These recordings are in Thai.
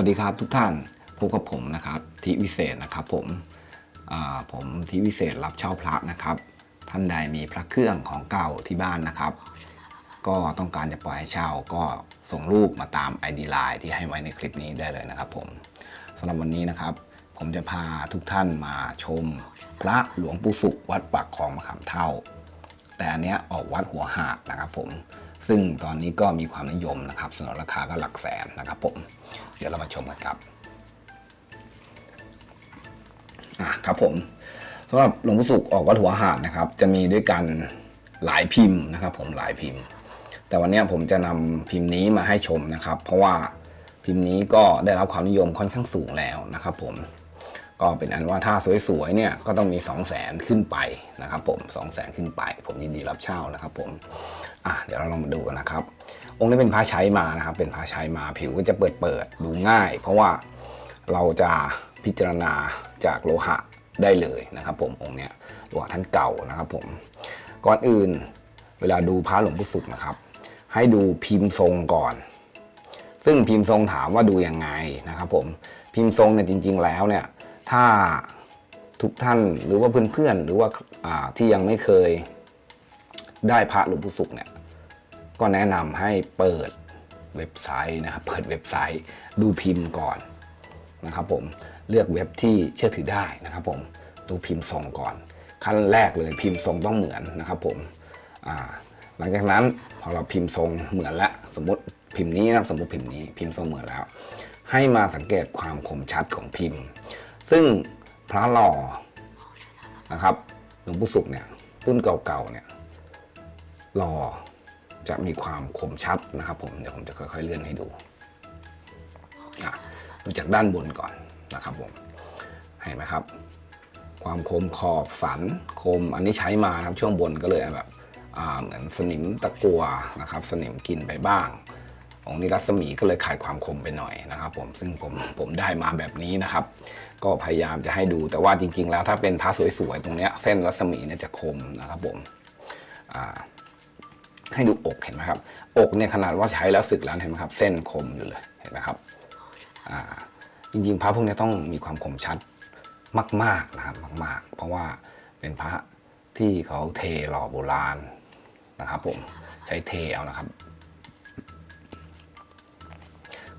วัสดีครับทุกท่านพบกับผมนะครับทิวิเศษนะครับผมผมทิวิเศษรับเช่าพระนะครับ ท่านใดมีพระเครื่องของเก่าที่บ้านนะครับ ก็ต้องการจะปล่อยให้เช่าก็ส่งรูปมาตาม ID Line ที่ให้ไว้ในคลิปนี้ได้เลยนะครับผมสำหรับวันนี้นะครับ ผมจะพาทุกท่านมาชม พระหลวงปู่สุขวัดปากคลองมะขามเท่า แต่อันเนี้ยออกวัดหัวหาดนะครับผม ซึ่งตอนนี้ก็มีความนิยมนะครับสนนราคาก็หลักแสนนะครับผมเดี๋ยวเรามาชมกันครับอะครับผมสำหรับหลวงปู่สุขออกวัดหัวหาดนะครับ จะมีด้วยกันหลายพิมพ์นะครับ ผมหลายพิมพ์ แต่วันนี้ผมจะนำพิมพ์นี้มาให้ชมนะครับ เพราะว่าพิมพ์นี้ก็ได้รับความนิยมค่อนข้างสูงแล้วนะครับ ผม ก็เป็นอันว่าถ้าสวยๆเนี่ยก็ต้องมี 2 0 0แสนขึ้นไปนะครับผม2 0 0แสนขึ้นไป ผมยินดีรับเช่านะครับผมอะเดี๋ยวเราลองมาดูกันนะครับ องค์นี้เป็นพระใช้มานะครับ เป็นพระใช้มาผิวก็จะเปิดเปิดๆดูง่าย เพราะว่าเราจะพิจารณาจากโลหะได้เลยนะครับ ผมองค์เนี้ยโลหะท่านเก่านะครับผมก่อนอื่นเวลาดูพระหลวงปู่สุขนะครับ ให้ดูพิมพ์ทรงก่อน ซึ่งพิมพ์ทรงถามว่าดูยังไงนะครับ ผมพิมพ์ทรงเนี่ยจริง ๆ แล้วเนี่ย ถ้าทุกท่านหรือว่าเพื่อนๆ หรือว่าาที่ยังไม่เคยได้พระหลวงปู่สุขเนี่ยก็แนะนำให้เปิดเว็บไซต์นะครับ เปิดเว็บไซต์ดูพิมพ์ก่อนนะครับผมเลือกเว็บที่เชื่อถือได้นะครับผมดูพิมพ์ทรงก่อน ขั้นแรกเลยพิมพ์ทรงต้องเหมือนนะครับผมหลังจากนั้นพอเราพิมพ์ทรงเหมือนแล้วสมมติพิมพ์นี้นะสมมติพิมพ์นี้พิมพ์ทรงเหมือนแล้ว ให้มาสังเกตความคมชัดของพิมพ์ ซึ่งพระหล่อนะครับหลวงปู่สุขเนี่ยรุ่นเก่าๆเนี่ยหล่อจะมีความคมชัดนะครับ ผมเดี๋ยวผมจะค่อยๆเลื่อนให้ดูอะดูจากด้านบนก่อนนะครับผมเห็นไหมครับ ความคมขอบสันคมอันนี้ใช้มานะครับช่วงบนก็เลยแบบอ่าเหมือนสนิมตะกัวนะครับ สนิมกินไปบ้าง ของนี้รัศมีก็เลยขาดความคมไปหน่อยนะครับผมซึ่งผมผมได้มาแบบนี้นะครับ ก็พยายามจะให้ดูแต่ว่าจริง ๆ แล้วถ้าเป็นพระสวยๆตรงเนี้ยเส้นรัศมีเนี่ยจะคมนะครับผมให้ดูอกเห็นไหมครับ อกเนี่ยขนาดว่าใช้แล้วสึกแล้วเห็นไหมครับ เส้นคมอยู่เลยเห็นไหมครับจริงๆพระพวกนี้ต้องมีความคมชัดมากๆนะครับมาก ๆ เพราะว่าเป็นพระที่เขาเทหล่อโบราณนะครับผมใช้เทเอานะครับ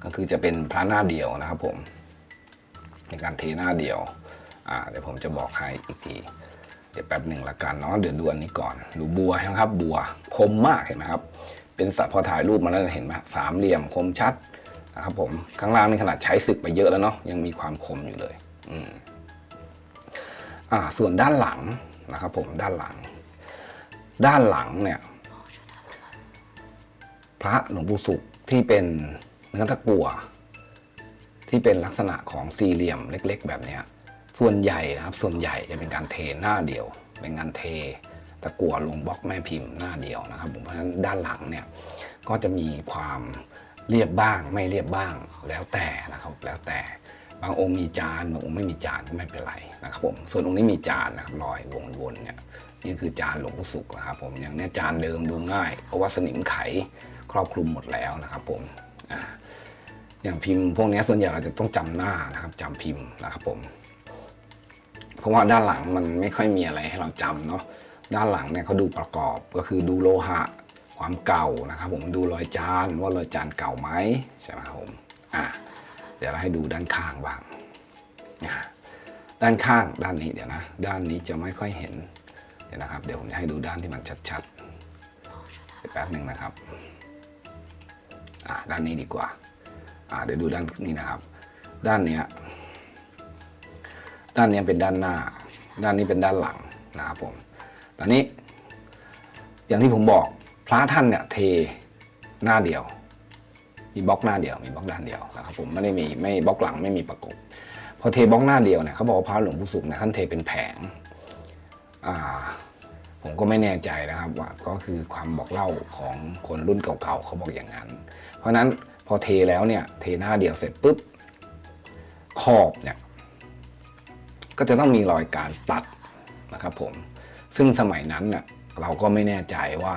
ก็คือจะเป็นพระหน้าเดียวนะครับผมในการเทหน้าเดียวอ่าเดี๋ยวผมจะบอกให้อีกทีเดี๋ยวแป๊บหนึ่งละกันเนาะเดี๋ยวดูอันนี้ก่อนดูบัวนะครับบัวคมมากเห็นไหมครับ เป็นสัตว์พอถ่ายรูปมาแล้วเห็นไหมสามเหลี่ยมคมชัดนะครับผมข้างล่างนี่ขนาดใช้ศึกไปเยอะแล้วเนาะยังมีความคมอยู่เลยอืมอ่าส่วนด้านหลังนะครับผมด้านหลัง ด้านหลังเนี่ยพระหลวงปู่สุขที่เป็น เนื้อตะกั่วที่เป็นลักษณะของสี่เหลี่ยมเล็ก ๆ แบบนี้ส่วนใหญ่นะครับ ส่วนใหญ่จะเป็นการเทหน้าเดียว เป็นการเทตะกั่วลงบล็อกแม่พิมพ์หน้าเดียวนะครับผมเพราะฉะนั้นด้านหลังเนี่ยก็จะมีความเรียบบ้างไม่เรียบบ้างแล้วแต่นะครับแล้วแต่บางองค์มีจานบางองค์ไม่มีจานก็ไม่เป็นไรนะครับผมส่วนองค์นี้มีจานนะครับรอยวงวนเนี่ยนี่คือจานหลวงปู่สุขนะครับผมอย่างเนี้ยจานเดิมดูง่าย เพราะว่าสนิมไขครอบคลุมหมดแล้วนะครับผม อย่างพิมพ์พวกนี้ส่วนใหญ่เราจะต้องจำหน้านะครับจำพิมพ์นะครับผม เพราะว่าด้านหลังมันไม่ค่อยมีอะไรให้เราจำเนาะด้านหลังเนี่ยเขาดูประกอบก็คือดูโลหะความเก่านะครับ ผมดูรอยจานว่ารอยจานเก่าไหมใช่ไหมครับผมอ่าเดี๋ยวเราให้ดูด้านข้างบ้างด้านข้างด้านนี้เดี๋ยวนะ ด้านนี้จะไม่ค่อยเห็นเดี๋ยวนะครับ เดี๋ยวผมจะให้ดูด้านที่มันชัดๆแป๊บหนึ่งนะครับ อ่าด้านนี้ดีกว่าอ่าเดี๋ยวดูด้านนี้นะครับ ด้านเนี้ยด้านเนี้ยเป็นด้านหน้า ด้านนี้เป็นด้านหลังนะครับผมตอนนี้ อย่างที่ผมบอกพระท่านเนี่ยเทหน้าเดียว มีบล็อกหน้าเดียว มีบล็อกด้านเดียวนะครับผมไม่ได้มีไม่บล็อกหลังไม่มีประกบพอเทบล็อกหน้าเดียวเนี่ยเขาบอกว่าพระหลวงปู่สุขเนี่ยท่านเทเป็นแผงอ่า ผมก็ไม่แน่ใจนะครับว่าก็คือความบอกเล่าของคนรุ่นเก่าๆเขาบอกอย่างนั้น เพราะนั้นพอเทแล้วเนี่ยเทหน้าเดียวเสร็จปุ๊บขอบเนี่ยก็จะต้องมีรอยการตัดนะครับผมซึ่งสมัยนั้นเน่ยเราก็ไม่แน่ใจว่า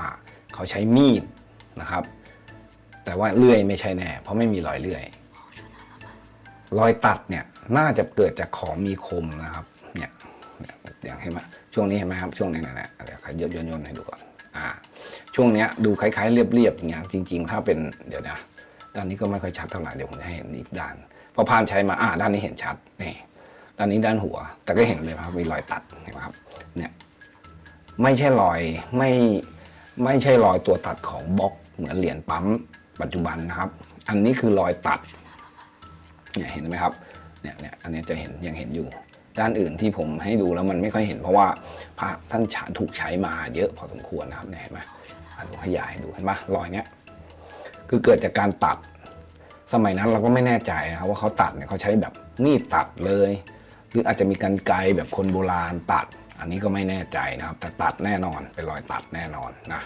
เขาใช้มีดนะครับ แต่ว่าเลื่อยไม่ใช่แน่ เพราะไม่มีรอยเลื่อย รอยตัดเนี่ยน่าจะเกิดจากของมีคมนะครับ เนี่ยเนี่ยอย่างเห็นไหมช่วงนี้เห็นไหมครับช่วงนี้นะนะเดี๋ยวใครยนยนๆให้ดูก่อนอ่าช่วงเนี้ยดูคล้ายๆเรียบๆอย่างเงี้ยจริง ๆ ถ้าเป็นเดี๋ยวนะด้านนี้ก็ไม่ค่อยชัดเท่าไหร่เดี๋ยวผมจะให้เห็นอีกด้านพอพานใช้มาอ่าด้านนี้เห็นชัดนี่ด้านนี้ด้านหัว แต่ก็เห็นเลยครับมีรอยตัดเห็นไหมครับเนี่ยไม่ใช่รอยไม่ไม่ใช่รอยตัวตัดของบล็อกเหมือนเหรียญปั๊มปัจจุบันนะครับ อันนี้คือรอยตัดเนี่ยเห็นไหมครับเนี่ยเนี่ยอันนี้จะเห็นยังเห็นอยู่ ด้านอื่นที่ผมให้ดูแล้วมันไม่ค่อยเห็นเพราะว่าพระท่านฉาถูกใช้มาเยอะพอสมควรนะครับเห็นไหมดูขยายดูเห็นปะรอยเนี้ยคือเกิดจากการตัด สมัยนั้นเราก็ไม่แน่ใจนะครับว่าเขาตัดเนี่ยเขาใช้แบบมีดตัดเลย หรืออาจจะมีการไกลแบบคนโบราณตัด อันนี้ก็ไม่แน่ใจนะครับ แต่ตัดแน่นอนเป็นรอยตัดแน่นอนนะ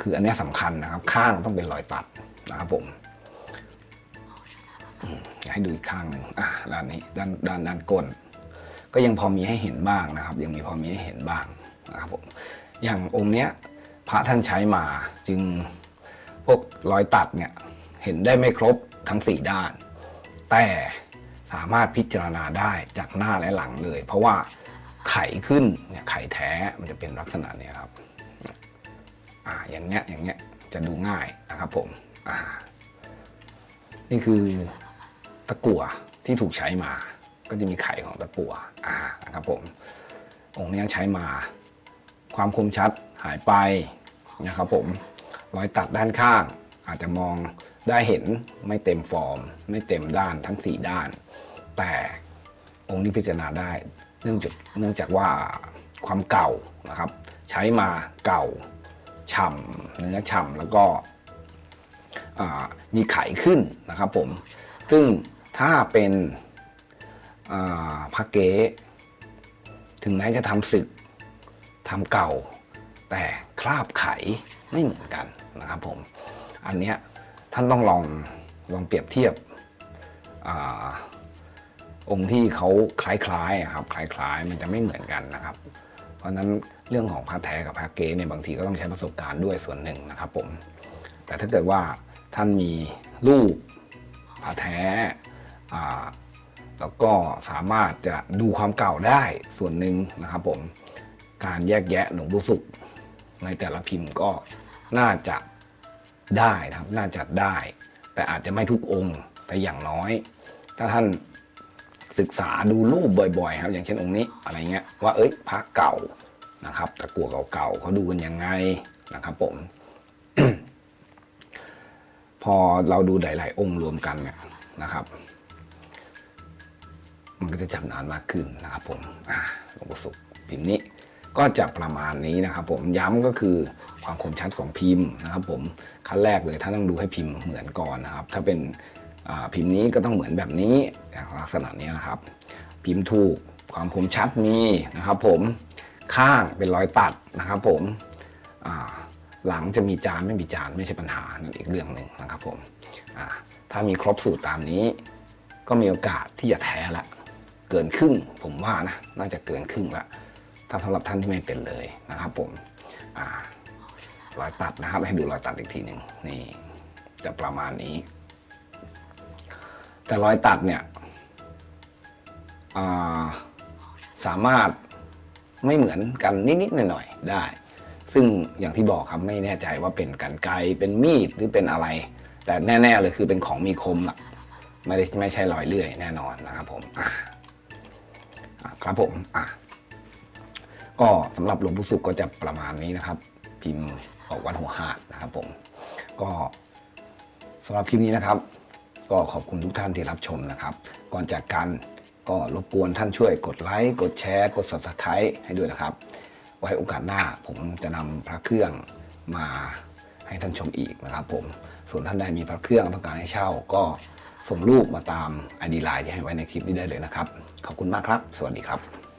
คืออันนี้ยสำคัญนะครับ ข้างต้องเป็นรอยตัดนะครับผมอืมให้ดูอีกข้างหนึ่งอะด้านนี้ด้านด้านด้านก้น ก็ยังพอมีให้เห็นบ้างนะครับ ยังมีพอมีให้เห็นบ้างนะครับผมอย่างองค์เนี้ยพระท่านใช้มาจึงพวกรอยตัดเนี่ยเห็นได้ไม่ครบทั้งสี่ด้าน แต่สามารถพิจารณาได้จากหน้าและหลังเลย เพราะว่าไขขึ้นเนี่ยไขแท้มันจะเป็นลักษณะเนี้ยครับอ่าอย่างเงี้ยอย่างเงี้ยจะดูง่ายนะครับผมอ่านี่คือตะกั่วที่ถูกใช้มา ก็จะมีไข่ของตะกั่วอ่านะครับผมองค์เนี้ยใช้มาความคมชัดหายไปนะครับผมรอยตัดด้านข้าง อาจจะมองได้เห็นไม่เต็มฟอร์ม ไม่เต็มด้านทั้ง 4 ด้าน แต่องค์นี้พิจารณาได้ เนื่องจากเนื่องจากว่าความเก่านะครับ ใช้มาเก่าฉ่ำเนื้อฉ่ำแล้วก็มีไขขึ้นนะครับผม ซึ่งถ้าเป็น พระเก๊ถึงแม้จะทำศึกทำเก่า แต่คราบไขไม่เหมือนกันนะครับผม อันเนี้ยท่านต้องลองลองเปรียบเทียบอองค์ที่เขาคล้ายๆครับคล้ายๆ มันจะไม่เหมือนกันนะครับ เพราะนั้นเรื่องของพระแท้กับพระเก๊เนี่ยบางทีก็ต้องใช้ประสบการณ์ด้วยส่วนหนึ่งนะครับผม แต่ถ้าเกิดว่าท่านมีรูปพระแท้ แล้วก็สามารถจะดูความเก่าได้ส่วนหนึ่งนะครับผมการแยกแยะหลวงปู่สุข ในแต่ละพิมพ์ก็น่าจะได้นะครับน่าจะได้ แต่อาจจะไม่ทุกองค์แต่อย่างน้อย ถ้าท่านศึกษาดูรูปบ่อยๆ ครับ อย่างเช่นองค์นี้อะไรเงี้ยว่าเอ้ยพระเก่านะครับตะกั่วเก่าๆเขาดูกันยังไงนะครับผม พอเราดูหลาย ๆ องค์รวมกันเนี่ยนะครับ ก็จะจำนานมากขึ้นนะครับผมหลวงปู่สุขพิมพ์นี้ก็จะประมาณนี้นะครับผมย้ำก็คือความคมชัดของพิมพ์นะครับผมขั้นแรกเลยท่านต้องดูให้พิมพ์เหมือนก่อนนะครับ ถ้าเป็นพิมพ์นี้ก็ต้องเหมือนแบบนี้ลักษณะนี้นะครับ พิมพ์ถูกความคมชัดมีนะครับ ผมข้างเป็นรอยตัดนะครับ ผมหลังจะมีจานไม่มีจานไม่ใช่ปัญหานั่นอีกเรื่องหนึ่งนะครับผมถ้ามีครบสูตรตามนี้ ก็มีโอกาสที่จะแท้ละ เกินครึ่ง ผมว่านะน่าจะเกินครึ่งละถ้าสำหรับท่านที่ไม่เป็นเลยนะครับ ผมอ่ารอยตัดนะครับ ให้ดูรอยตัดอีกทีหนึ่งนี่จะประมาณนี้ แต่รอยตัดเนี่ยาสามารถไม่เหมือนกันนิดๆหน่อยๆได้ ซึ่งอย่างที่บอกครับไม่แน่ใจว่าเป็นกันไกเป็นมีดหรือเป็นอะไร แต่แน่ ๆ เลยคือเป็นของมีคมอะไม่ได้ไม่ใช่รอยเลื่อยแน่นอนนะครับผมอะ ครับผมอะก็สำหรับหลวงปู่สุขก็จะประมาณนี้นะครับ พิมพ์ออกวัดหัวหาดนะครับ ผม ก็สำหรับคลิปนี้นะครับ ก็ขอบคุณทุกท่านที่รับชมนะครับ ก่อนจากกันก็รบกวนท่านช่วยกดไลค์กดแชร์กด subscribe ให้ด้วยนะครับ ไว้โอกาสหน้าผมจะนำพระเครื่องมาให้ท่านชมอีกนะครับ ผมส่วนท่านใดมีพระเครื่องต้องการให้เช่าก็ ส่งรูปมาตาม ID ไลน์ที่ให้ไว้ในคลิปนี้ได้เลยนะครับ ขอบคุณมากครับ สวัสดีครับ